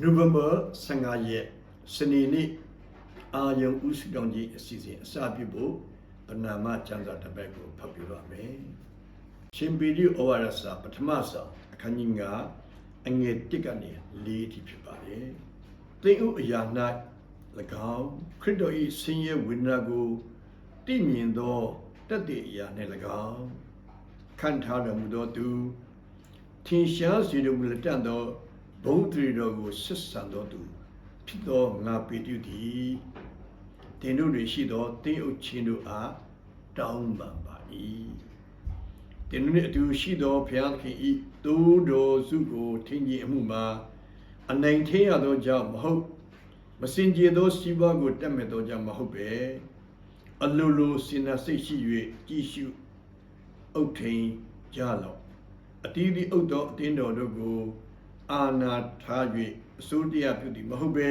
နိုဝင်ဘာ15ရက်စနေနေ့အာယုံဥစတောင်းကြီးအစီအစဉ်အစပြုဖို့ပဏာမကျမ်းစာတစ်ပတ်ကိုဖတ်ပြပါမယ်။ရှင်ပီရီဩဝါဒစာပထမဆောင်အခန်းကြီး9အငယ်1ကနေ4ထိဖြစ်ပါတယ်။သင်ဥအရာ၌၎င်းခရစ်တော်၏ဆင်းရဲဝိညာဉ်ကိုတည်မြင်သောတတ်တဲ့အရာနှင့်၎င်းခံထားတော်မူသောသူထင်ရှားစေတော်မူလက်တတ်သော ဘုံတရီတော်ကိုဆက်ဆံတော်သူဖြစ်သောငါပေတုသည်တင်တို့တွင်ရှိသောတင်းအုပ်ချင်းတို့အားတောင်းပန်ပါ၏တင်တို့နှင့်အတူရှိသောဘုရားသခင်၏သိုးတော်စုကိုထင်ကြီးအမှုမှာအနိုင်ထင်းရသောကြောင့်မဟုတ်မစင်ကြယ်သောစီးပွားကိုတက်မဲ့သောကြောင့်မဟုတ်ပဲအလိုလိုစင်နာစိတ်ရှိ၍ကြည်ရှုအုတ်ထိန်ကြလော့အတီးဒီအုတ်တော်အတင်းတော်တို့ကို အာနာထား၍အစိုးတရားပြုသည်မဟုတ်ပဲ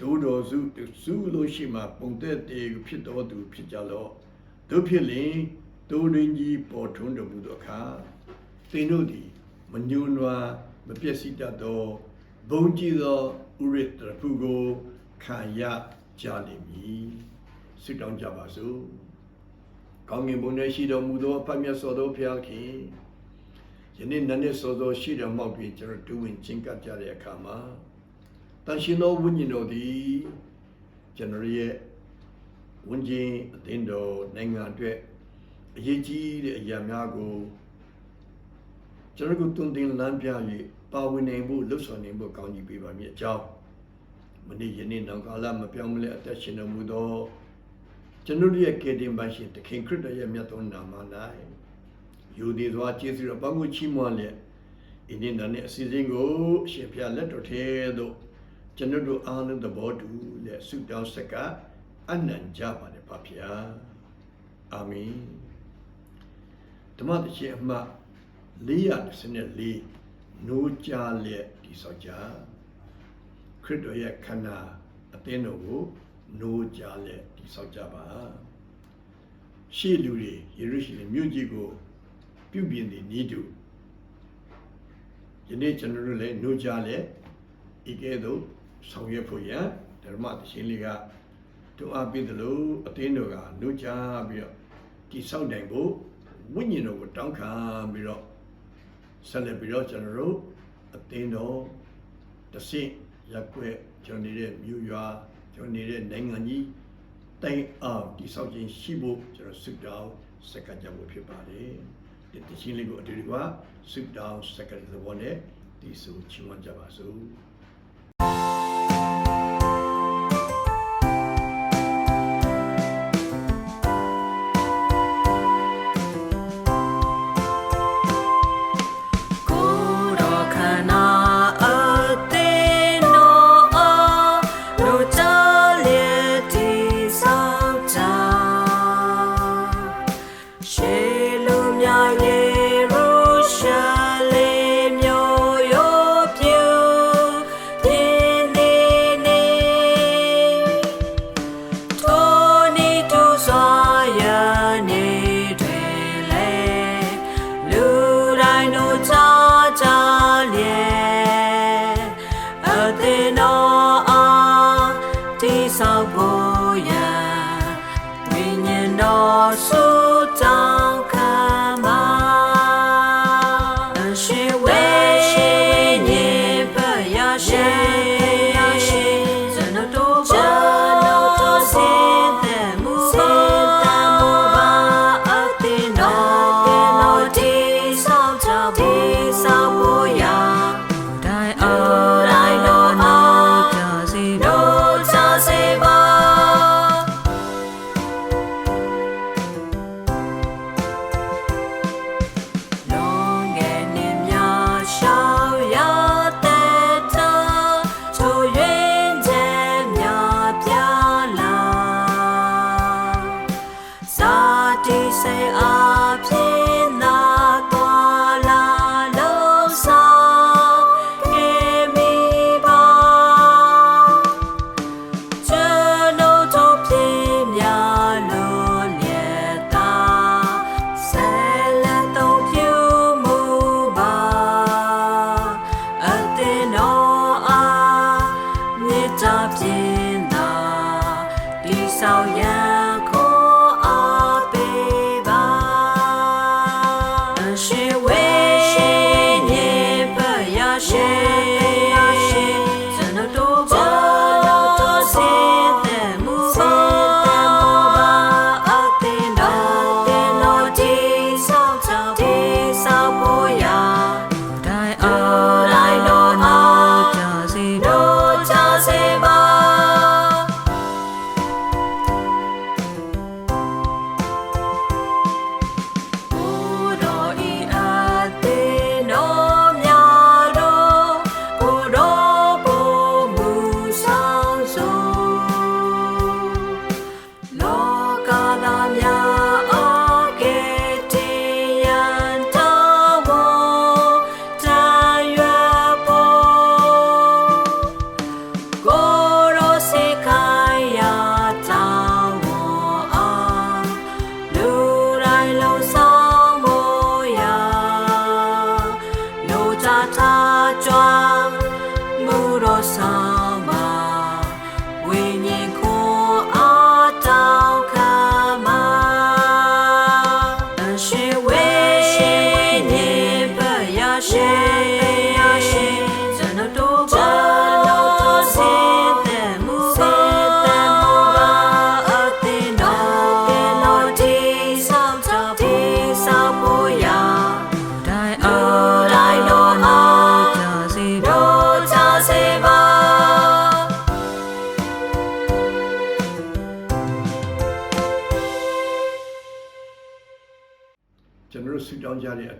ဒိုးတော်စုစုလို့ရှိမှပုံသက်တေဖြစ်တော်သူဖြစ်ကြလော့တို့ဖြစ်လင်ဒိုးရင်းကြီးပေါ်ထွန်းတော်မူသောအခါသင်တို့သည်မညွန်နွားမပြည့်စည်တတ်သောဘုံကြည်သောဥရစ်တရဖူကိုခံရကြလိမ့်မည်ဆုတောင်းကြပါစို့ကောင်းကင်ဘုံ၌ရှိတော်မူသောအဖတ်မြတ်စွာသောဘုရားခင် ယနေ့နန်းနဲ့စောစောရှိတော်မောက်ပြီးကျွန်တော်ဒုဝင်ချင်းကပ်ကြတဲ့အခါမှာတန်ရှင်သောဝိညာဉ်တော်သည်ကျွန်တော်ရဲ့ဝန်ကျင်အသင်းတော်နိုင်ငံအတွက်အရေးကြီးတဲ့အရာများကိုကျွန်တော်တို့တွင်တင်လမ်းပြ၍ပါဝင်နိုင်ဖို့လှုပ်ဆောင်နိုင်ဖို့ကောင်းကြီးပေးပါမည်အကြောင်းမနေ့ယနေ့နောက်ကာလမပြောင်းမလဲအသက်ရှင်တော်မူသောကျွန်တော်ရဲ့ကေတင်ပါရှင်တခင်ခရစ်တော်ရဲ့မြတ်သောနာမ၌ ယူသည်စွာကျေးဇူးတော်ပေါင်းကိုချီးမွမ်းလျက်ဒီနေ့နဲ့အစီအစဉ်ကိုအရှင်ဘုရားလက်တော်ထဲသို့ကျွန်တော်တို့အားလုံးသဘောတူလက်ဆုတောင်းဆက်ကအနံ့ကြပါလေပါဗျာအာမင်ဓမ္မတခြင်းအမှတ်414နိုးကြလက်ဒီဆောက်ကြခရစ်တော်ရဲ့ခန္ဓာအသင်းတော်ကိုနိုးကြလက်ဒီဆောက်ကြပါရှေ့လူတွေယေရုရှလင်မြို့ကြီးကို ပြုပြင်သည်ဤသူယနေ့ကျွန်တော်တို့လည်းနိုးကြလက်ဤကဲ့သို့ဆောင်ရွက်ဖို့ရန်ဓမ္မတခြင်းလေးကတို့အားပေးတယ်လို့အသင်းတော်ကနိုးကြပြီးတော့ဒီဆောက်နိုင်ဖို့ဝိညာဉ်တော်ကိုတောင်းခံပြီးတော့ဆက်လက်ပြီးတော့ကျွန်တော်တို့အသင်းတော်တစ်ဆင့်ရက်ွက်ကျွန်တော်နေတဲ့မြို့ရွာကျွန်တော်နေတဲ့နိုင်ငံကြီးတိုင်အောင်ဒီဆောက်ခြင်းရှိဖို့ကျွန်တော်ဆုတောင်းစက္ကန့်ကြဖို့ဖြစ်ပါတယ်ဒီ တခြင်းလေးကိုအတူတူကဆုတောင်းစက္ကန့်သဘောနဲ့ဒီဆိုချီးမွမ်းကြပါစို့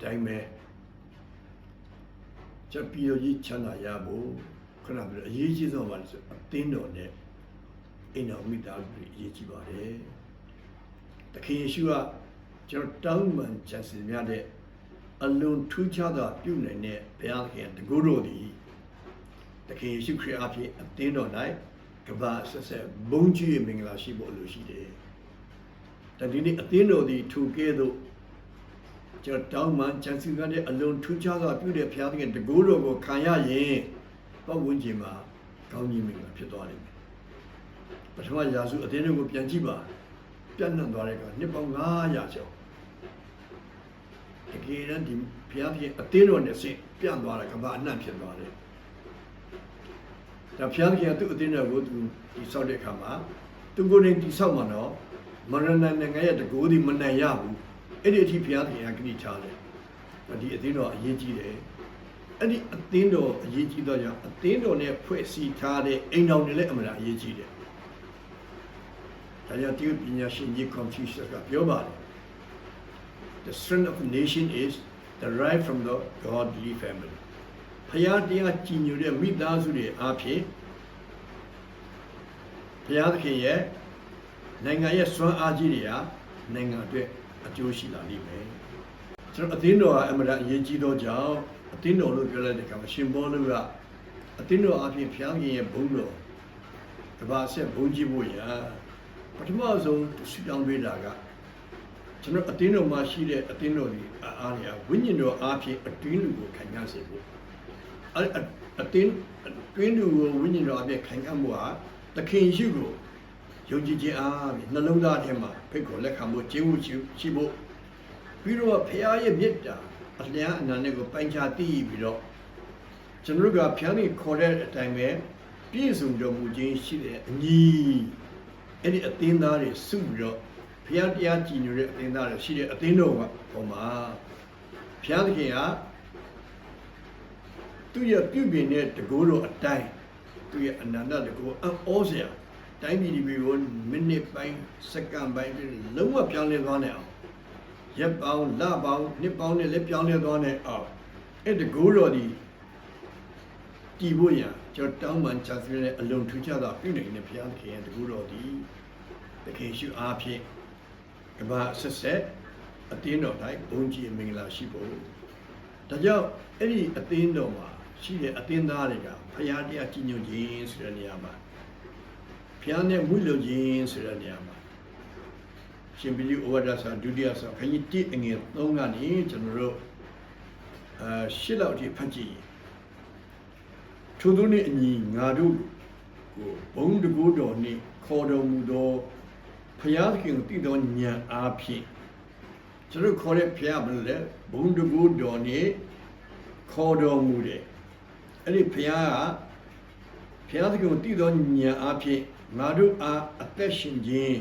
တဲ့အတိုင်းပဲချက်ပြီးတော့ကြီးချမ်းသာရဖို့ခဏပြီးတော့အရေးကြီးဆုံးပါလို့ဆိုအသင်းတော်နဲ့အိမ်တော်မိသားစုတွေအရေးကြီးပါတယ်။တခင်ယေရှုကကျွန်တော်တောင်းပန်ချက်စီများတဲ့အလုံးထူးခြားသောပြုနိုင်တဲ့ဘုရားခင်တကူတော်သည်တခင်ယေရှုခရစ်အဖြစ်အသင်းတော်၌ကဘာဆက်ဆက်ဘုန်းကြီးရဲ့မင်္ဂလာရှိဖို့လိုရှိတယ်။ဒါဒီနေ့အသင်းတော်သည်ထူကဲ့သို့ ကျွန်တော်တောင်းမှချန်စီကတဲ့အလုံးထူးခြားစွာပြုတဲ့ဘုရားသခင်တကူတော်ကိုခံရရင်ပတ်ဝန်းကျင်မှာကောင်းကြီးမင်္ဂလာဖြစ်သွားလိမ့်မယ်။ပထမရာစုအသင်းတော်ကိုပြန်ကြည့်ပါပြန့်နှံ့သွားတဲ့ကနှစ်ပေါင်း900ကျော်တကယ်တမ်းဒီဘုရားသခင်အသင်းတော်နဲ့ဆင့်ပြန့်သွားတာကမ္ဘာအနှံ့ဖြစ်သွားတယ်။ဒါဘုရားသခင်ကသူ့အသင်းတော်ကိုသူဒီဆောက်တဲ့အခါမှာသူကိုယ်တိုင်တိဆောက်မှာတော့မရဏနိုင်ငံရဲ့တကူဒီမနိုင်ရဘူး။ အဲ့ဒီအထိဘုရားသခင်ကဂရိထားတယ်။ဒီအသင်းတော်အရေးကြီးတယ်။အဲ့ဒီအသင်းတော်အရေးကြီးတော့ကြောင့်အသင်းတော်နဲ့ဖွဲ့စည်းထားတဲ့အိမ်တော်တွေလည်းအမှန်အရေးကြီးတယ်။ဒါကြောင့်ဒီပညာရှင်ကြီး Confucius ကပြောပါတယ် The strength of a nation is derived from the godly family. ဖျားတရားကြည်ညိုတဲ့မိသားစုတွေအားဖြင့်ဘုရားသခင်ရဲ့နိုင်ငံရဲ့စွမ်းအားကြီးတွေကနိုင်ငံအတွက် အကျိုးရှိလာလိမ့်မယ်ကျွန်တော်အသင်းတော်ကအမှန်တန်အရေးကြီးသောကြောင့်အသင်းတော်လို့ပြောလိုက်တဲ့အခါမှာရှင်ဘောလူကအသင်းတော်အဖြစ်ဘုရားခင်ရဲ့ဘုန်းတော်တပါဆက်ဘုန်းကြီးဖို့ရာပထမဆုံးဆုတောင်းပေးတာကကျွန်တော်အသင်းတော်မှာရှိတဲ့အသင်းတော်ဒီအားအားတွေကဝိညာဉ်တော်အားဖြင့်အတွင်းလူကိုခံရစေဖို့အအတင်းတွင်းသူကိုဝိညာဉ်တော်အပြည့်ခိုင်ခံ့မှုဟာသခင်ရှိကို ယုံကြည်ခြင်းအားဖြင့်နှလုံးသားထဲမှာဖိတ်ခေါ်လက်ခံမှုကျေးဇူးရှိဖို့ပြီးတော့ဖခင်ရဲ့မေတ္တာအလျံအနန္တကိုပိုင်ခြားသိပြီးတော့ကျွန်တော်တို့ကဖျားနေခေါ်တဲ့အတိုင်းပဲပြည့်စုံတော်မူခြင်းရှိတဲ့အညီအဲ့ဒီအသင်းသားတွေစုပြီးတော့ဖျားတရားကြည်ညိုတဲ့အသင်းသားတွေရှိတဲ့အသင်းတော်ကပေါ်မှာဖျားသခင်ကသူရဲ့ပြုပြင်တဲ့တကူတော်အတိုင်းသူရဲ့အနန္တတကူအောစရာ တိုင်းပြည်ဒီပြည်ကိုမိနစ်ပိုင်းစက္ကန့်ပိုင်းလုံးဝပြောင်းလဲသွားနိုင်အောင်ရက်ပေါင်းလပေါင်းနှစ်ပေါင်းနဲ့လည်းပြောင်းလဲသွားနိုင်အောင်အဲ့တကူတော်ဒီတည်ဖို့ရန်ကျွန်တော်တောင်းပန်ချာစရတဲ့အလုံးထူးခြားသောပြုနိုင်တဲ့ဘုရားသခင်ရဲ့တကူတော်ဒီတခင်ရှုအားဖြင့်ကမ္ဘာဆက်ဆက်အတင်းတော်တိုင်းဘုန်းကြီးမင်္ဂလာရှိဖို့ဒါကြောင့်အဲ့ဒီအသင်းတော်မှာရှိတဲ့အသင်းသားတွေကဖရာတရားကြီးညွတ်ခြင်းဆိုတဲ့နေရာမှာ ဖရာနဲ့မွေးလို့ခြင်းဆိုတဲ့နေရာမှာရှင်ဘီလီဩဝါဒစာဒုတိယစာခကြီးတိအငယ်3ကနေကျွန်တော်တို့အာရှစ်လောက်အထိဖတ်ကြည့်ရင်ထို့သောနေ့အညီငါတို့ကိုဘုံတကူတော်နှင့်ခေါ်တော်မူသောဖရာသခင်ကိုတည်သောဉာဏ်အားဖြင့်ကျွန်တော်ခေါ်တဲ့ဖရာဘယ်လိုလဲဘုံတကူတော်နှင့်ခေါ်တော်မူတဲ့အဲ့ဒီဘုရားကဘုရားသခင်ကိုတည်သောဉာဏ်အားဖြင့် ငါတို့အားအသက်ရှင်ခြင်း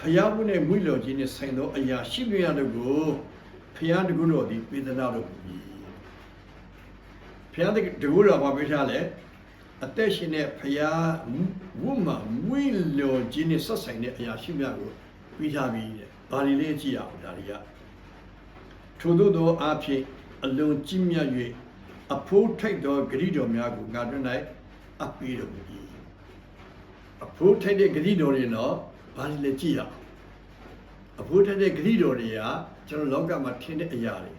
ဘုရားမှုနဲ့မွေ့လျော်ခြင်းနဲ့ဆိုင်သောအရာရှိမြရတို့ကိုဘုရားတကုတော်သည်ပေးသနာတော်မူပြီဘုရားတကုတော်ဘာပေးထားလဲအသက်ရှင်တဲ့ဘုရားဝတ်မှာမွေ့လျော်ခြင်းနဲ့ဆက်ဆိုင်တဲ့အရာရှိမြကိုပေးထားပြီတဲ့ဘာတွေလဲကြည့်ရအောင်ဒါတွေကထို့သောသောအားဖြင့်အလွန်ကြီးမြတ်၍အဖိုးထိုက်သောဂရိတော်များကိုငါတို့၌အပ်ပေးတော်မူ၏ အဖိုးထိုက်တဲ့ဂရိတော်တွေတော့ဘာလဲလဲကြည့်ရအောင်အဖိုးထိုက်တဲ့ဂရိတော်တွေကကျွန်တော်လောကမှာထင်တဲ့အရာတွေ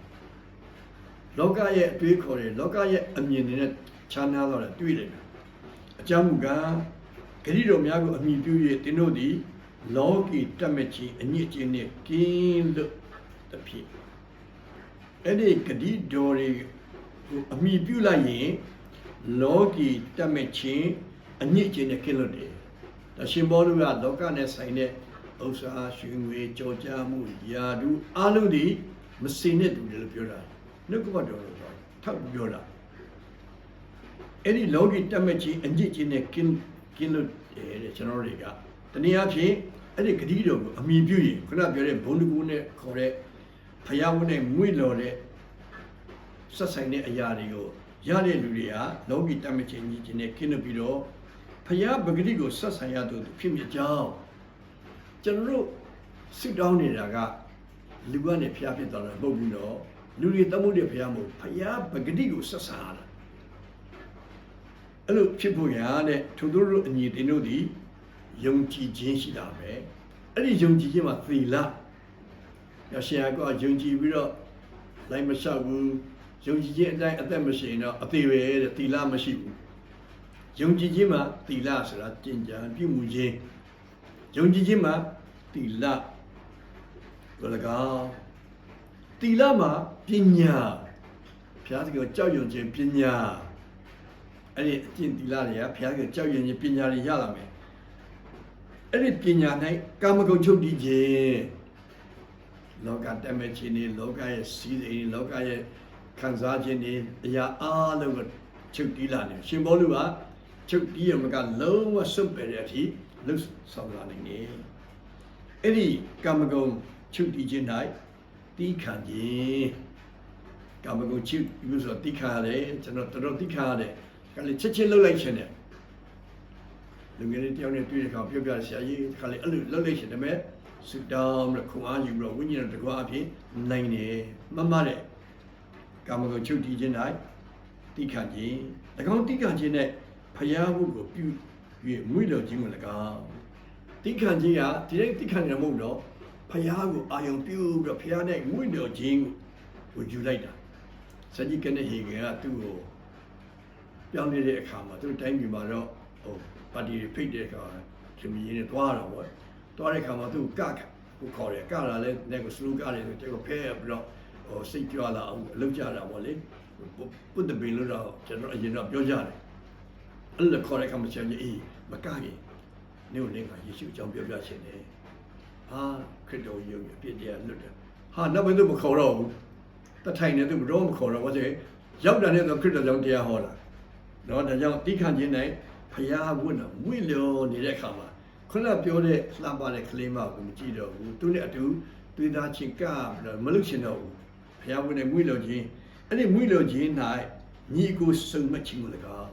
လောကရဲ့အတွေးခေါ်တွေလောကရဲ့အမြင်တွေနဲ့ခြားနားတော့တွေ့တယ်အကြောင်းမူကားဂရိတော်များကိုအမိပြု၍တင်းတို့သည်လောကီတတ်မဲ့ခြင်းအညစ်အကြေးနှင့်ကင်းလွတ်သဖြင့်အဲ့ဒီဂတိတော်တွေကိုအမိပြုလိုက်ရင်လောကီတတ်မဲ့ခြင်းအညစ်အကြေးနဲ့ကင်းလွတ်တယ်။ ဒါရှင်ဘောလူကလောကနဲ့ဆိုင်တဲ့ဥစ္စာရွှေငွေကြော်ကြားမှုယာဒုအလုံးဒီမစင်တဲ့သူတွေလို့ပြောတာ။နှုတ်ကပတ်တော်လို့ပြောထောက်ပြောတာ။အဲ့ဒီလောကီတတ်မဲ့ခြင်းအညစ်အကြေးနဲ့ကင်းကင်းလွတ်တယ်တဲ့ကျွန်တော်တွေကတနည်းအားဖြင့်အဲ့ဒီဂတိတော်ကိုအမိပြုရင်ခုနပြောတဲ့ဘုံတကူနဲ့ခေါ်တဲ့ဖယားဝတ်နဲ့ငွေလော်တဲ့ဆက်ဆိုင်တဲ့အရာတွေကိုရတဲ့လူတွေကလောကီတတ်မချင်းကြီးချင်းနဲ့ခင်းလို့ပြီးတော့ ဖယားပဂတိကိုဆက်ဆိုင်ရသူဖြစ်မြကြောင်းကျွန်တော်တို့စစ်တောင်းနေတာကလူကနေဖျားဖြစ်သွားတာမဟုတ်ဘူးတော့လူတွေတမှုတွေဖျားမဟုတ်ဖျားပဂတိကိုဆက်ဆံရတာအဲ့လိုဖြစ်ဖို့ရတဲ့သူတို့တို့အညီတင်တို့ဒီယုံကြည်ခြင်းရှိတာပဲအဲ့ဒီယုံကြည်ခြင်းမှာသီလရရှင်ကယုံကြည်ပြီးတော့လိုက်မလျှောက်ဘူးယုံကြည်ခြင်းအတိုင်းအသက်မရှိရင်တော့အသေးပဲတဲ့သီလမရှိဘူး ယုံကြည်ခြင်းမှာသီလဆိုတာကျင့်ကြံပြုမှုခြင်းယုံကြည်ခြင်းမှာသီလကို၎င်းသီလမှာပညာဘုရားသခင်ကိုကြောက်ရွံ့ခြင်းပညာအဲ့ဒီအကျင့်သီလတွေကဘုရားသခင်ကြောက်ရွံ့ခြင်းပညာတွေရလာမယ်အဲ့ဒီပညာ၌ကာမဂုဏ်ချုပ်တည်ခြင်းလောကတမဲ့ခြင်းတွေလောကရဲ့စီးစိမ်လောကရဲ့ခံစားခြင်းတွေအရာအားလုံးကိုချုပ်တည်လာတယ်ရှင်ဘောလူက ချုပ်တည်ရမကလုံးဝစွန့်ပယ်တဲ့အထိလှုပ်ဆောင်လာနိုင်တယ်အဲ့ဒီကာမဂုဏ်ချုပ်တည်ခြင်း၌တီးခံခြင်းကာမဂုဏ်ချုပ်ယူဆိုတီးခံရတယ်ကျွန်တော်တော်တော်တီးခံရတယ်ကလေးချက်ချင်းလှုပ်လိုက်ခြင်းတယ်လူငယ်လေးတယောက်နဲ့တွေ့တဲ့အခါပြောပြဆရာကြီးခါလေးအဲ့လိုလှုပ်လိုက်ခြင်းတယ်မဲ့စူတောင်းပြီးခွန်အားယူပြီးတော့ဝိညာဉ်တော်တကွာအဖြစ်နိုင်တယ်မမတဲ့ကာမဂုဏ်ချုပ်တည်ခြင်း၌တီးခံခြင်း၎င်းတီးခံခြင်းနဲ့ ဖယားဖို့ကိုပြု၍မွေ့တော်ခြင်းကို၎င်းတိခံခြင်းကဒီတိုင်းတိခံရမဟုတ်တော့ဖယားကိုအာယုံပြုပြီးတော့ဖယားနဲ့ငွေတော်ခြင်းကိုယူလိုက်တာစัจ jik ကနေဟေကကသူ့ကိုပြောင်းနေတဲ့အခါမှာသူ့တိုင်းပြည်မှာတော့ဟိုပါတီတွေဖိတ်တဲ့အခါခင်မီးနဲ့တွားတာပေါ့တွားတဲ့အခါမှာသူ့ကကကိုခေါ်တယ်ကလာလဲနဲ့ကိုစလူကတယ်ဆိုတဲ့ကိုဖဲပြီးတော့ဟိုစိတ်ကြွလာအောင်အလုပ်ကြတာပေါ့လေပုတ္တပင်လို့တော့ကျွန်တော်အရင်တော့ပြောကြတယ် အဲ့လိုခေါ်တဲ့အခါမှာချက်ကြီးအေးမကရင်နေကိုလည်းကယေရှုအကြောင်းပြောပြချင်တယ်ဟာခရစ်တော်ယုံအပြစ်တရားလွတ်တယ်ဟာနောက်ပိုင်းသူမခေါ်တော့ဘူးတထိုင်နေသူဘရောမခေါ်တော့ဘာလို့ရောက်တာနဲ့တော့ခရစ်တော်ကြောင့်တရားဟောတာနော်ဒါကြောင့်တိခတ်ခြင်းနဲ့ဖျားဝတ်တော့မွေ့လျော်နေတဲ့အခါမှာခုနပြောတဲ့လှပတဲ့ကလေးမကိုမကြည့်တော့ဘူးသူနဲ့အတူသွေးသားချင်းကပ်ပြီးတော့မလုပ်ချင်တော့ဘူးဖျားဝတ်နဲ့မွေ့လျော်ခြင်းအဲ့ဒီမွေ့လျော်ခြင်း၌ညီကိုစုံမချင်းကို၎င်း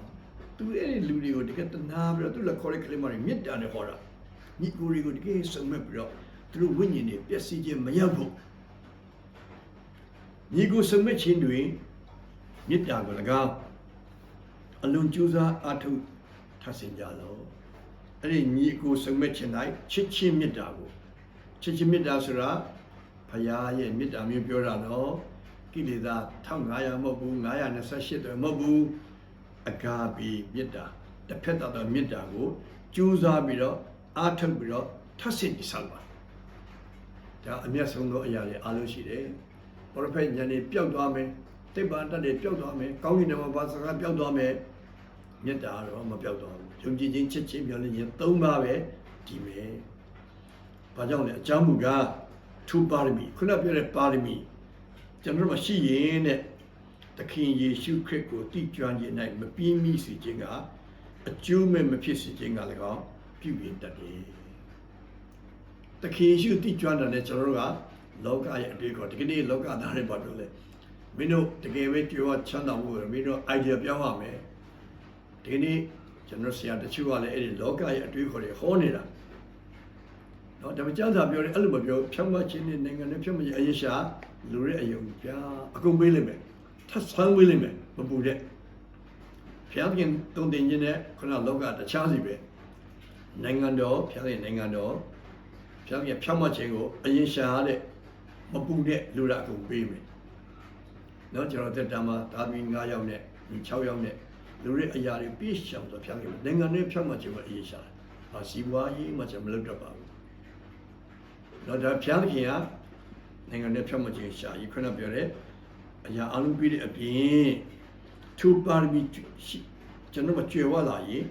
သူအဲ့ဒီလူတွေကိုတကယ်တနာပြီးတော့သူလက်ခေါ်တဲ့ကလေးမတွေမြစ်တာနဲ့ဟောတာညီကိုတွေကိုတကယ်စုံမဲ့ပြီးတော့သူတို့ဝိညာဉ်တွေပျက်စီးခြင်းမရောက်ဘူးညီကိုစုံမဲ့ခြင်းတွင်မြစ်တာကို၎င်းအလွန်ကြိုးစားအားထုတ်ထပ်ဆင်ကြလောအဲ့ဒီညီကိုစုံမဲ့ခြင်း၌ချစ်ချင်းမြစ်တာကိုချစ်ချင်းမြစ်တာဆိုတာဖရာရဲ့မြစ်တာမျိုးပြောတာနော်ကိလေသာ1500မဟုတ်ဘူး928တယ်မဟုတ်ဘူး အဂါဘီမြစ်တာတစ်ဖက်သောမြစ်တာကိုကြိုးစားပြီးတော့အားထုတ်ပြီးတော့ထပ်ဆင်ကြပါဒါအမျက်ဆုံးသောအရာတွေအားလုံးရှိတယ်ပရိုဖက်ဉာဏ်တွေပျောက်သွားမယ်တိပ္ပံတတ်တွေပျောက်သွားမယ်ကောင်းကင်ထဲမှာဘာစကားပျောက်သွားမယ်မေတ္တာတော့မပျောက်သွားဘူးယုံကြည်ခြင်းချစ်ခြင်းမျှော်လင့်ခြင်းသုံးပါးပဲဒီမယ်ဘာကြောင့်လဲအကြောင်းမူကားထူပါရမီခုနပြောတဲ့ပါရမီကျွန်တော်တို့မရှိရင်တဲ့ သခင်ယေရှုခရစ်ကိုတည်ကြွခြင်း၌မပြင်းမိစေခြင်းကအကျိုးမဲ့မဖြစ်စေခြင်းကလည်းကောပြုရင်တတ်တယ်သခင်ယေရှုတည်ကြွတာနဲ့ကျွန်တော်တို့ကလောကရဲ့အတွေ့အခေါ်ဒီကနေ့လောကသားတွေဘာပြောလဲမင်းတို့တကယ်ပဲကြွားချမ်းသာမှုမင်းတို့ idea ပြောင်းရမယ်ဒီနေ့ကျွန်တော်ဆရာတချို့ကလည်းအဲ့ဒီလောကရဲ့အတွေ့အခေါ်တွေဟောနေတာနော်ဒါပေမဲ့ကျမ်းစာပြောတယ်အဲ့လိုမပြောဖြောင်းမချင်းနဲ့နိုင်ငံနဲ့ဖြောင်းမချင်းအရေးရှာလူရဲ့အယုံပြာအကုန်ပေးလိမ့်မယ် ထပ်ဆန်းပေးလိမ့်မယ်မပူတဲ့ဖျားပြင်တုံတင်ခြင်းနဲ့ခုနလောကတခြားစီပဲနိုင်ငံတော်ဖျားပြင်နိုင်ငံတော်ဖျားပြင်ဖြောင်းမချင်းကိုအရင်ရှာတဲ့မပူတဲ့လူရအကုန်ပေးမယ်နော်ကျွန်တော်တက်တာမှာဒါမီ9ယောက်နဲ့6ယောက်နဲ့လူတွေအရာတွေပြည့်ရှောင်တော့ဖျားပြင်နိုင်ငံနဲ့ဖြောင်းမချင်းကိုအရင်ရှာတယ်ဟာစီးပွားရေးမှကျွန်တော်မလုပ်တော့ပါဘူးတော့ဒါဖျားခင်ကနိုင်ငံနဲ့ဖြတ်မချင်းရှာကြီးခုနပြောတဲ့ အရာအလုံးပြည့်တဲ့အပြင်သူပါရမီရှိကျွန်တော်မကြွယ်ဝလာရင်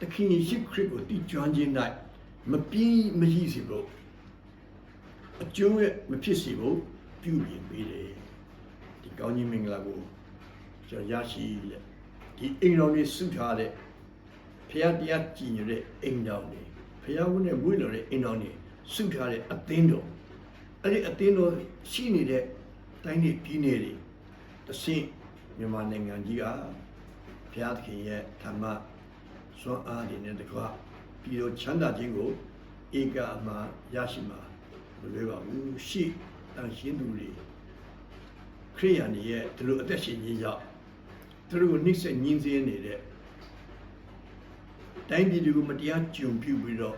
တခင်ရှိခရစ်ကိုတည်ကျွမ်းခြင်း၌မပြင်းမကြီးစီဖို့အကျိုးရဲ့မဖြစ်စီဖို့ပြုပြင်ပေးတယ်ဒီကောင်းကြီးမင်္ဂလာကိုကျွန်တော်ရရှိလက်ဒီအိမ်တော်လေးစုထားတဲ့ဖခင်တရားကြည်ညိုတဲ့အိမ်တော်လေးဖခင်ဝတ်နဲ့ဝိလို့တဲ့အိမ်တော်လေးစုထားတဲ့အသင်းတော်အဲ့ဒီအသင်းတော်ရှိနေတဲ့တိုင်းနေပြည်နယ်တွေ တဆင့်မြန်မာနိုင်ငံကြီးကဘုရားသခင်ရဲ့ဓမ္မစွမ်းအားတွေနဲ့တကွပြည်တော်ချမ်းသာခြင်းကိုဧကအမှရရှိမှာမလွယ်ပါဘူးရှိတန်ရှင်းသူတွေခရိယန်တွေရဲ့ဒီလိုအသက်ရှင်ခြင်းကြောင့်သူတို့ကိုနှိမ့်ဆက်ညှင်းဆင်းနေတဲ့တိုင်းပြည်တွေကိုမတရားကြုံပြုပြီးတော့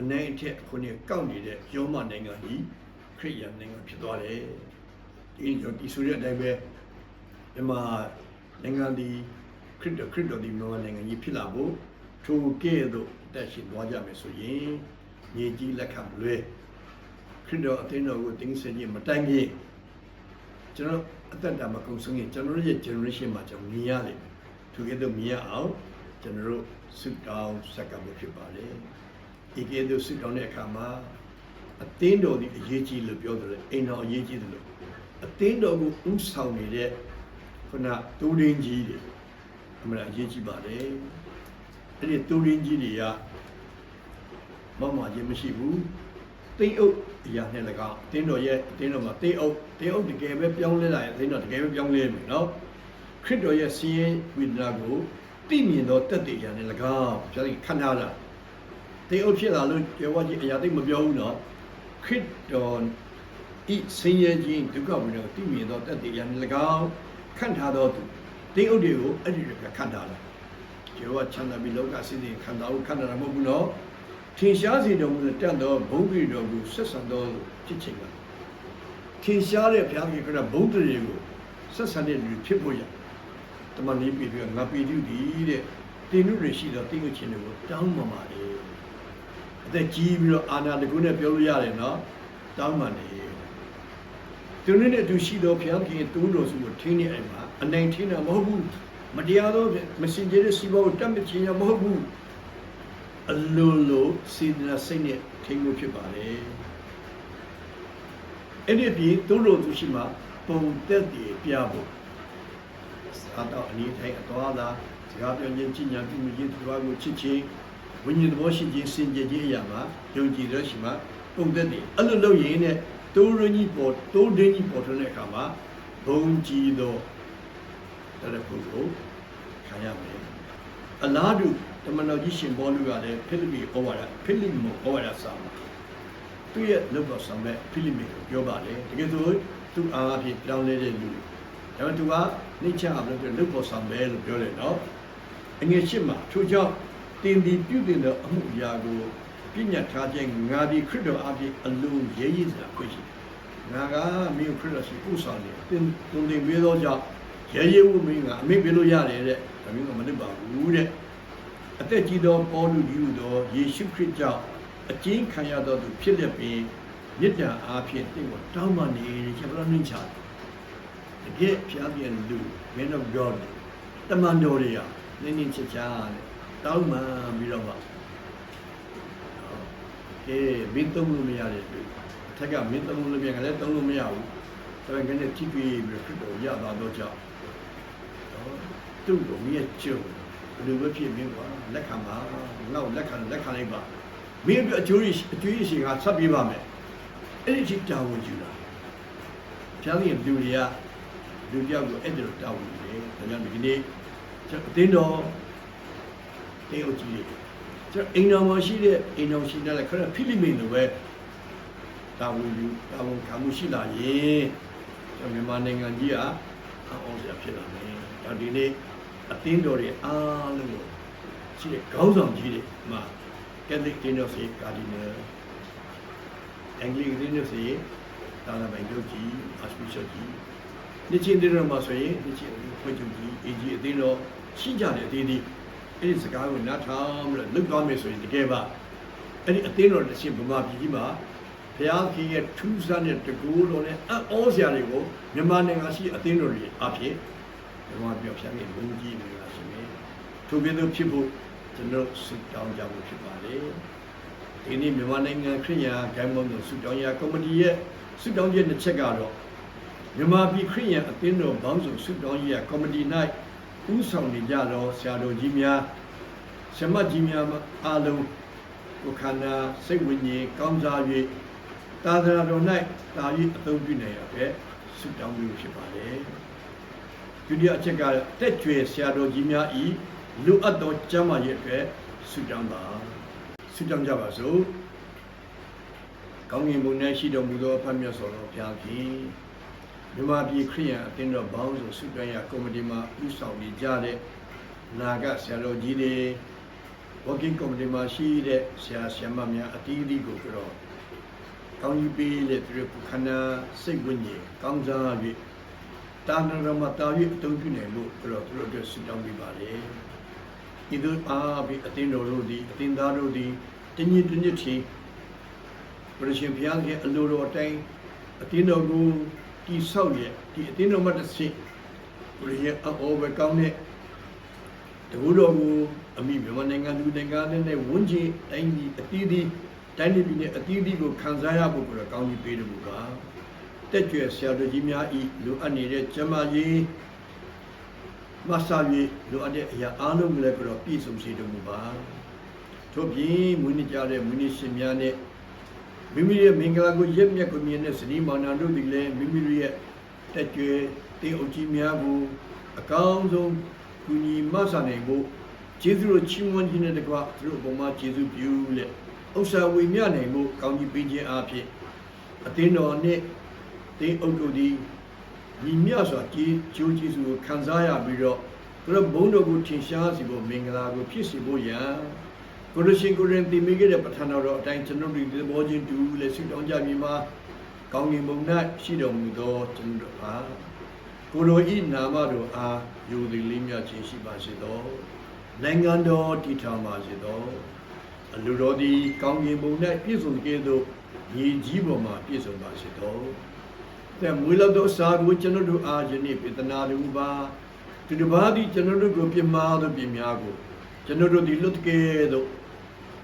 အနိုင်အထက်ခုနှစ်ကောက်နေတဲ့ရောမနိုင်ငံကြီးခရိယန်နိုင်ငံဖြစ်သွားတယ်ဒီကြောင့်ဒီဆိုတဲ့အတိုင်းပဲ ဒီမှာနိုင်ငံဒီခရစ်တော်ခရစ်တော်ဒီမြန်မာနိုင်ငံကြီးဖြစ်လာဖို့ထိုကဲ့သို့အသက်ရှင်သွားကြမယ်ဆိုရင်မြေကြီးလက်ခံမလွဲခရစ်တော်အသင်းတော်ကိုတင်းစင်ကြီးမတိုင်ခင်ကျွန်တော်အသက်တာမကုန်ဆုံးရင်ကျွန်တော်ရဲ့ generation မှာကျွန်တော်မြင်ရလိမ့်မယ်သူကဲ့သို့မြင်ရအောင်ကျွန်တော်တို့ဆုတောင်းဆက်ကပ်ဖို့ဖြစ်ပါတယ်ဒီကဲ့သို့ဆုတောင်းတဲ့အခါမှာအသင်းတော်ဒီအရေးကြီးလို့ပြောတယ်အိမ်တော်အရေးကြီးတယ်လို့အသင်းတော်ကိုဥဆောင်နေတဲ့ ခုနတူရင်းကြီးတွေအမှန်အရေးကြီးပါတယ်အဲ့ဒီတူရင်းကြီးတွေကမမကြီးမရှိဘူးတိတ်အုပ်အရာနဲ့၎င်းအတင်းတော်ရဲ့အတင်းတော်မှာတိတ်အုပ်တိတ်အုပ်တကယ်ပဲပြောင်းလဲလာရင်အတင်းတော်တကယ်ပဲပြောင်းလဲမယ်နော်ခရစ်တော်ရဲ့စီးရင်ဝိဒနာကိုသိမြင်တော့တက်တည်ရနဲ့၎င်းပြောရင်ခန္ဓာလားတိတ်အုပ်ဖြစ်လာလို့ကျေဝကြီးအရာသိမပြောဘူးနော်ခရစ်တော်ဤဆင်းရဲခြင်းဒုက္ခဝိဒနာကိုသိမြင်တော့တက်တည်ရနဲ့၎င်း ခန့်ထားတော်သူတိတ်အုပ်တွေကိုအဲ့ဒီကခန့်ထားတယ်ကျေဝချမ်းသာပြီးလောကစင်းရင်ခန္ဓာကိုခန့်ထားတာမဟုတ်ဘူးနော်ထင်ရှားစေတော်မူတဲ့တန်တော်ဘုံပြည်တော်ကိုဆက်ဆံတော်ဖြစ်ခြင်းကထင်ရှားတဲ့ဘုရားကြီးကဘုံတရေကိုဆက်ဆံတဲ့လူဖြစ်ဖို့ရတမန်လေးပြည်ပြီးငါပြည်သူဒီတဲ့တင်လူတွေရှိတော့တိတ်ငချင်းတွေကိုတောင်းပန်ပါလေအသက်ကြီးပြီးတော့အာနာတကုနဲ့ပြောလို့ရတယ်နော်တောင်းပန်တယ် သူနဲ့အတူရှိတော့ဘုရားကြီးတူးတော်စုကိုထင်းနေအိမ်မှာအနိုင်ထင်းတာမဟုတ်ဘူးမတရားသောမစင်ကြတဲ့စီဘောကိုတတ်မချင်ရမဟုတ်ဘူးအလိုလိုစေတနာစိတ်နဲ့ထိမှုဖြစ်ပါလေအဲ့ဒီပြီးသူတို့သူရှိမှပုံသက်တည်ပြဖို့သာတော့အနည်းတိုင်းအတော်သာစကားပြောခြင်းကြီးညာပြုမှုခြင်းသူတော်ကိုချစ်ခြင်းဝိညာဉ်သဘောရှိခြင်းစင်ကြယ်ခြင်းအရာမှာယုံကြည်တဲ့ရှိမှပုံသက်တည်အဲ့လိုလုပ်ရင်နဲ့ တိုးရင်းကြီးပေါ်တိုးဒင်းကြီးပေါ်ထွန်းတဲ့အခါမှာဘုံကြည်သောတဲ့ပုဂ္ဂိုလ်ခံရမယ်အလားတူတမန်တော်ကြီးရှင်ဘောလူကလည်းဖိလိပ္ပိဩဝါဒဖိလိပ္ပိဩဝါဒစာမှာသူရဲ့လောက်တော်ဆောင်မဲ့ဖိလိပ္ပိကိုပြောပါတယ်တကယ်ဆိုသူအားအဖြစ်ပြောင်းလဲတဲ့လူဒါပေမဲ့သူကနှိမ့်ချအောင်လို့လောက်တော်ဆောင်ပဲလို့ပြောတယ်နော်အငယ်ရှိမှာထို့ကြောင့်တင်ဒီပြုတင်သောအမှုအရာကို ပြညတ်ထားခြင်းငါဒီခရစ်တော်အဖြစ်အလုံးရေးရည်စွာခွင့်ရှိငါကမင်းခရစ်တော်ရှိဥဆောင်နေတင်တုံတင်ပေးသောကြောင့်ရဲရဲဝမင်းကအမိပေးလို့ရတယ်တဲ့ဒါမျိုးကမလုပ်ပါဘူးတဲ့အသက်ကြီးသောပေါလုကြီးဟူသောယေရှုခရစ်ကြောင့်အကျဉ်းခံရသောသူဖြစ်လက်ပြီးမြစ်တာအားဖြင့်တင့်ကိုတောင်းပန်နေချက်ဘလို့နှင်းချတယ်တကယ်ဖျားပြန်လူ men of god တမန်တော်တွေကနင်းနင်းချစ်ချာတဲ့တောင်းပန်ပြီးတော့ မှကဲမင်းသုံးလို့မရတဲ့လူအထက်ကမင်းသုံးလို့မရကလည်းသုံးလို့မရဘူးဒါပေမဲ့ကနေကြည့်ပြီးပြီးခရစ်တော်ရသွားတော့ကြောင့်သူ့ကိုမြည့်ကျုံဘယ်လိုပဲဖြစ်မင်းကွာလက်ခံပါငါ့ကိုလက်ခံလက်ခံလိုက်ပါမင်းတို့အကျိုးရအကျိုးရရှင်ကဆက်ပြေးပါမယ်အဲ့ဒီချိန်တာဝန်ယူတာကျန်တဲ့လူတွေကလူတယောက်ကိုအဲ့ဒီလိုတာဝန်ယူတယ်ဒါကြောင့်ဒီနေ့ကျွန်တော်အတင်းတော်တင်းအုပ်ကြီးတွေ ကျွန်တော်အိမ်တော်မှာရှိတဲ့အိမ်တော်ရှိတဲ့ခရဖိလိမင်လိုပဲတာဝန်ယူတာဝန်ခံမှုရှိလာရင်ကျွန်တော်မြန်မာနိုင်ငံကြီးကအောင်စရာဖြစ်လာမယ်ဒါဒီနေ့အသင်းတော်တွေအားလုံးကိုရှိတဲ့ခေါင်းဆောင်ကြီးတွေမှာကက်သလစ်တင်းတော်စီကာဒီနယ်အင်္ဂလိပ်တင်းတော်စီတာနာပိုင်တို့ကြီးအာစပီရှော့ကြီးဒီချင်းတင်းတော်မှာဆိုရင်ဒီချင်းဖွင့်ချုပ်ကြီးအေဂျီအသင်းတော်ရှိကြတယ်အသင်းဒီ အဲ့ဒီစကားကိုနားထောင်ပြီးတော့လုပ်သွားမယ်ဆိုရင်တကယ်ပါအဲ့ဒီအသင်းတော်တစ်ချင်းဗမာပြည်ကြီးမှာဘုရားကြီးရဲ့ထူးဆန်းတဲ့တကူတော်နဲ့အံ့ဩစရာတွေကိုမြန်မာနိုင်ငံရှိအသင်းတော်တွေအဖြစ်ဘဝပြောဖြတ်ခဲ့လူကြီးနေတာရှိနေထို့ပြင်သို့ဖြစ်ဖို့ကျွန်တော်ဆုတောင်းကြဖို့ဖြစ်ပါလေဒီနေ့မြန်မာနိုင်ငံခရိယာဂိုင်းမုံတို့ဆုတောင်းရာကော်မတီရဲ့ဆုတောင်းချက်တစ်ချက်ကတော့မြန်မာပြည်ခရိယာအသင်းတော်ဘောင်းစုဆုတောင်းရာကော်မတီ၌ ဥဆောင်နေကြတော့ဆရာတော်ကြီးများဆရာမကြီးများအားလုံးကိုခန္ဓာစိတ်ဝိညာဉ်ကောင်းစား၍သာသနာတော်၌တာ၍အသုံးပြုနိုင်ရတဲ့ဆုတောင်းမှုဖြစ်ပါလေဒုတိယအချက်ကတက်ကြွယ်ဆရာတော်ကြီးများဤလူအပ်သောကျမ်းမာရေးအတွက်ဆုတောင်းပါဆုတောင်းကြပါစို့ကောင်းကင်ဘုံ၌ရှိတော်မူသောဖတ်မြတ်စွာသောဘုရားခင် မြမပြည်ခရိယံအသင်းတော်ဘောင်းဆိုစုတွဲရကော်မတီမှဥဆောင်နေကြတဲ့နာဂဆရာတော်ကြီးတွေ working committee မှာရှိတဲ့ဆရာဆရာမများအတီးအသီးကိုကြောတော့ကောင်းကြီးပေးတဲ့သူတို့ခန္ဓာစိတ်ဝိညာဉ်ကောင်းစား၍တာဏရမတာ၍အတုံးပြုနိုင်လို့ကြောတော့သူတို့အတွက်ဆုတောင်းပေးပါလေဤသို့အားဖြင့်အသင်းတော်တို့သည်အသင်းသားတို့သည်တညီတညွတ်ချီဘုရားရှင်ဘုရားရဲ့အလိုတော်အတိုင်းအသင်းတော်ကို တိဆောက်ရဲ့ဒီအသင်းတော်မှာတစ်ဆင့်ဘုရားရဲ့အောဘကောင်းတဲ့တကူတော်ကိုအမိမြန်မာနိုင်ငံလူနိုင်ငံနဲ့ဝန်ကြီးတိုင်းပြည်အသီးသီးတိုင်းပြည်နဲ့အသီးသီးကိုခံစားရဖို့ကိုတော့ကောင်းကြီးပေးတယ်ဘုရားတက်ကြွဆရာတော်ကြီးများဤလိုအပ်နေတဲ့ကျမကြီးမဆာ၍လိုအပ်တဲ့အရာအားလုံးကိုလည်းကိုတော့ပြည့်စုံစေတော်မူပါထို့ပြင်မွေးနေ့ကြတဲ့မွေးနေ့ရှင်များနဲ့ မိမိရဲ့မင်္ဂလာကိုရက်မြတ်ကိုမြင်တဲ့စနီးမောင်နှံတို့သည်လည်းမိမိတို့ရဲ့တက်ကြွတင်းအုပ်ကြီးများကိုအကောင်းဆုံးကူညီမဆာနိုင်ဖို့ကျေးဇူးတော်ချီးမွမ်းခြင်းနဲ့တကွသူတို့အပေါ်မှာကျေးဇူးပြုလက်ဥစ္စာဝေမျှနိုင်ဖို့ကောင်းကြီးပေးခြင်းအားဖြင့်အသင်းတော်နှင့်တင်းအုပ်တို့သည်ညီမျှစွာကျေးကျိုးကျေးဇူးကိုခံစားရပြီးတော့သူတို့ဘုန်းတော်ကိုထင်ရှားစေဖို့မင်္ဂလာကိုဖြစ်စေဖို့ရန် ကိုရရှင်ကိုရင်တည်မိခဲ့တဲ့ပဋ္ဌာန်းတော်အတိုင်းကျွန်တော်တို့ဒီသဘောချင်းတူလက်ဆုတောင်းကြပြီမှာကောင်းကင်ဘုံ၌ရှိတော်မူသောကျွန်တော်အားကိုရိုဤနာမတော်အားယူသည်လေးမြတ်ခြင်းရှိပါစေသောနိုင်ငံတော်တည်ထောင်ပါစေသောအလူတော်သည်ကောင်းကင်ဘုံ၌ပြည့်စုံကဲ့သို့ညီကြီးပေါ်မှာပြည့်စုံပါစေသောတဲ့မွေးလောက်သောစာကိုကျွန်တော်တို့အားယနေ့ပြေတနာတူပါသူတစ်ပါးသည်ကျွန်တော်တို့ကိုပြစ်မှားသောပြစ်များကိုကျွန်တော်တို့သည်လွတ်ကဲ့သို့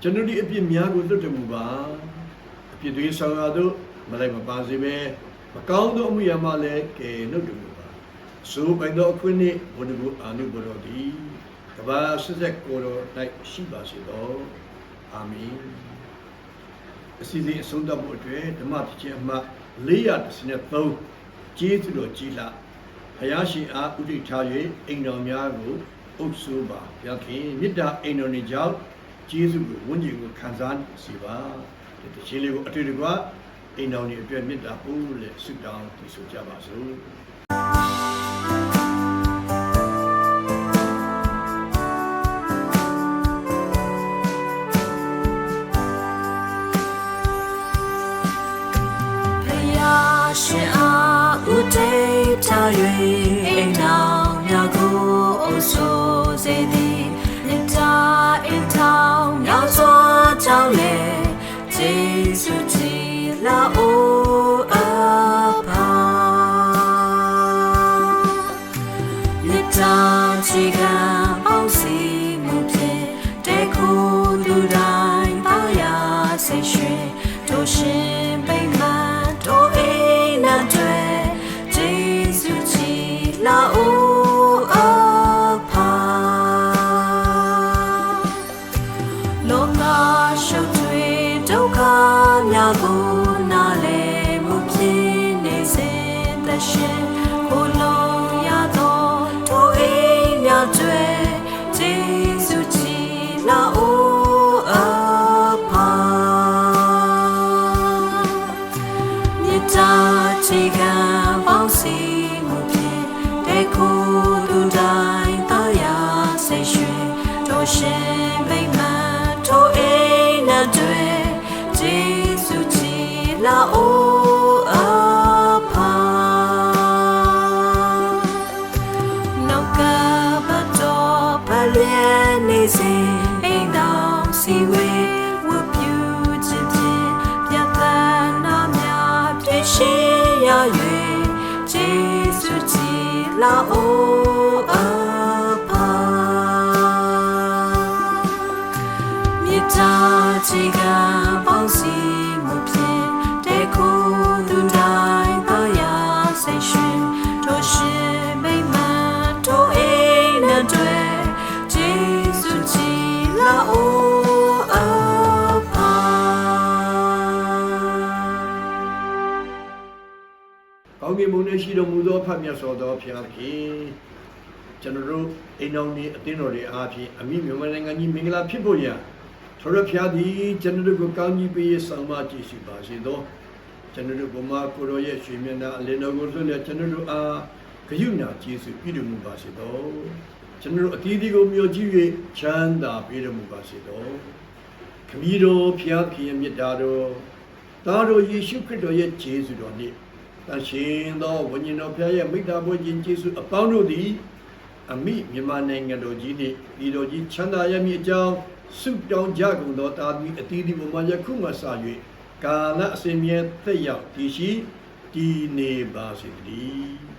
ကျွန်တော်တို့အပြစ်များကိုလွတ်တော်မူပါအပြစ်တွေဆောင်ရသို့မလိုက်မပါစေပဲမကောင်းသောအမှုရာမှလည်းကဲနှုတ်တော်မူပါဆိုပိုင်သောအခွင့်နှင့်ဘုဒ္ဓဘုအာနုဘောတော်သည်ကဘာဆက်ဆက်ကိုယ်တော်၌ရှိပါစေသောအာမင်အစီအစဉ်အဆုံးသတ်ဖို့အတွက်ဓမ္မဖြစ်ခြင်းအမှတ်433ကျေးဇူးတော်ကြီးလာဘုရားရှင်အားဥဒိထား၍အိမ်တော်များကိုအုပ်စိုးပါဘုရားခင်မေတ္တာအိမ်တော်နေကြောင်း ကျေးဇူးကိုဝန်းကျင်ကိုခံစားစေပါဒီတစ်ချင်းလေးကိုအတွေ့တကွအိမ်တော်နေအတွက်မေတ္တာပို့လက်ဆုတောင်းတည်ဆိုကြပါစို့ ဂျေစုကြည်လာအိုအဖာမြတ်တာချီကံအောင်စီမှုဖြင့်တေခုလူတိုင်းပါရစိတ်ရွှင်တို့ရှင် ပလျက်နေစဉ်အိမ်တော်စီဝေဝပြူခြင်းဖြင့်ပြတ်တန်းနာများပြည့်ရှိရ၍ဂျေစုချီလာအိုအ ဖတ်မြတ်စွာသောဘုရားခင်ကျွန်တော်တို့အိမ်တော်နေအသင်းတော်တွေအားဖြင့်အမိမြန်မာနိုင်ငံကြီးမင်္ဂလာဖြစ်ဖို့ရန်ထိုရဖျားသည်ကျွန်တော်တို့ကိုကောင်းကြီးပေးဆောင်မကြည့်ရှိပါစေသောကျွန်တော်တို့ဘုမာကိုရောရဲ့ရွှေမျက်နှာအလင်းတော်ကိုလွှတ်လက်ကျွန်တော်တို့အားဂရုဏာကျေးဇူးပြုတော်မူပါစေသောကျွန်တော်တို့အသီးသီးကိုမျှော်ကြည့်၍ချမ်းသာပေးတော်မူပါစေသောခမည်းတော်ဖျားခင်ရဲ့မြတ်တာတော်သားတော်ယေရှုခရစ်တော်ရဲ့ကျေးဇူးတော်နှင့် တန်ရှင်သောဝိညာဉ်တော်ဖျားရဲ့မိတ္တာဘုရားကျေးဇူးအပေါင်းတို့သည်အမိမြန်မာနိုင်ငံတော်ကြီးနှင့်ပြည်တော်ကြီးချမ်းသာရမည်အကြောင်းဆုတောင်းကြကုန်သောတာသမီအသီးသီးပေါ်မှာယခုမှစ၍ကာလအစဉ်မြဲသက်ရောက်တည်ရှိတည်နေပါစေတည်း